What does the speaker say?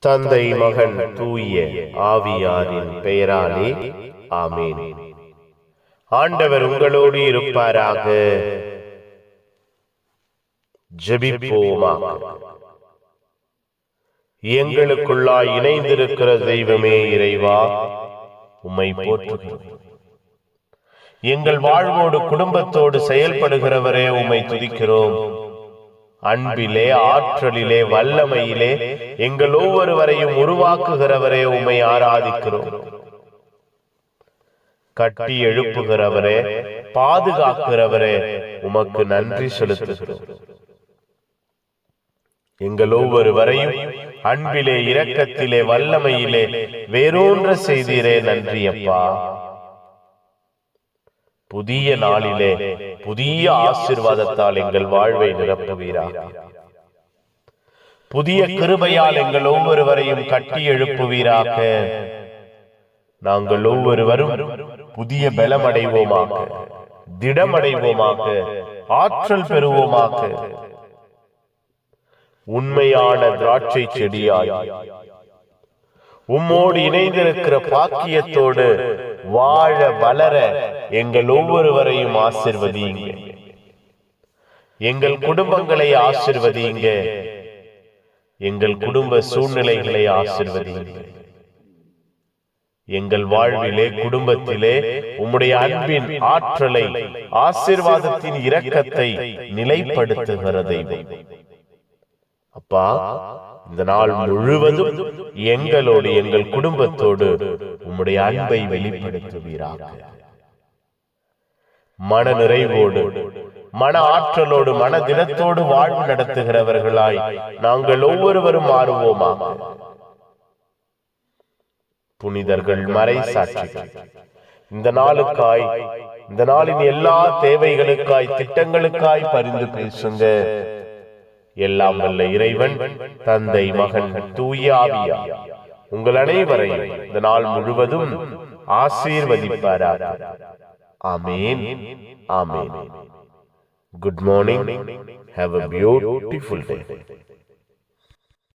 தந்தை மகன் தூய ஆவியாரின் பெயராலே ஆமேன். ஆண்டவர் உங்களோடு இருப்பாராக. ஜெபிப்போமாக எங்களுக்குள்ளாய் இணைந்திருக்கிற தெய்வமே இறைவா உம்மை போற்றுகிறோம். எங்கள் வாழ்வோடு குடும்பத்தோடு செயல்படுகிறவரே உம்மை துதிக்கிறோம். அன்பிலே ஆற்றலிலே வல்லமையிலே எங்கள் ஒவ்வொருவரையும் உருவாக்குகிறவரே உம்மை ஆராதிக்கிறோம். கட்டி எழுப்புகிறவரே பாதுகாக்கிறவரே உமக்கு நன்றி செலுத்துகிறோம். எங்கள் ஒவ்வொருவரையும் அன்பிலே இரக்கத்திலே வல்லமையிலே வேறொன்ற செய்தீரே நன்றி அப்பா புதிய நாளிலே புதிய ஆசிர்வாதத்தால் எங்கள் வாழ்வை நிரப்புவீராக புதிய கிருபையால் எங்கள் ஒவ்வொருவரையும் கட்டி எழுப்புவீராக. நாங்கள் ஒவ்வொருவரும் புதிய பலமடைவோமாக திடமடைவோமாக ஆற்றல் பெறுவோமாக. உண்மையான திராட்சை செடியாய் உம்மோடு இணைந்திருக்கிற பாக்கியத்தோடு வாழ வளர எங்கள் ஒவ்வொருவரையும் ஆசிர்வதியுங்க எங்கள் குடும்பங்களை ஆசிர்வதியுங்க எங்கள் குடும்ப சூழ்நிலைகளை ஆசிர்வதியுங்க எங்கள் வாழ்விலே குடும்பத்திலே உம்முடைய அன்பின் ஆற்றலை ஆசிர்வாதத்தின் இரக்கத்தை நிலைப்படுத்துகிற தெய்வம். அப்பா இந்த நாள் முழுவதும் எங்களோடு எங்கள் குடும்பத்தோடு உம்முடைய அன்பை வெளிப்படுத்துவீராக. மன நிறைவோடு மன ஆற்றலோடு மன தினத்தோடு வாழ்வு நடத்துகிறவர்களாய் நாங்கள் ஒவ்வொருவரும் மாறுவோமா புனிதர்கள் மறை சாட்சிகள். இந்த நாளுக்காய் இந்த நாளின் எல்லா தேவைகளுக்காய் திட்டங்களுக்காய் பரிந்து பேசுங்க. எல்லாம் வல்ல இறைவன் தந்தை மகன் தூய ஆவியா. உங்கள் அனைவரையும் இந்த நாள் முழுவதும் ஆசீர்வதிப்பாராக. ஆமேன் ஆமேன். Good morning have a beautiful day